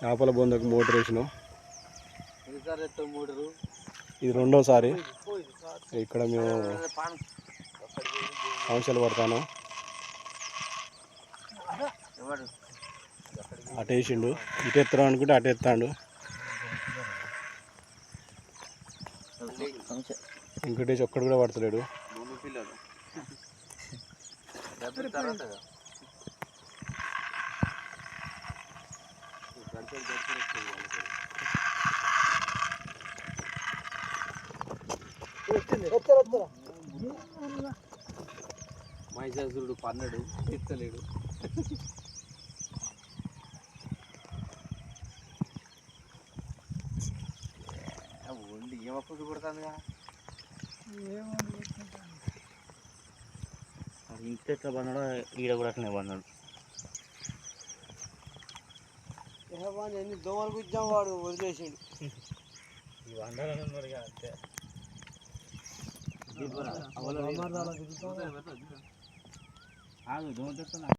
చేపల బొందకు మోటర్ వేసినాం. ఇది రెండోసారి. ఇక్కడ మేము ఆంక్షలు పడతాను ఎవడు? అటు వేసిండు. ఇటు ఎత్తాడు అనుకుంటే అటు ఎత్తాడు. వెంకటేష్ ఒక్కడు కూడా పడతలేడు. మహిషాసురుడు పన్నడు ఎత్తలేడు. వండి ఏమప్పుడు కొడుతుందిగా ఇంకెట్లా పన్నాడో ఈడ కూడా అట్లనే పన్నాడు ఎన్ని దోమలు గుచ్చాం వాడు? వదిలేసిండు. అంతే. దోమ తెస్తున్నా.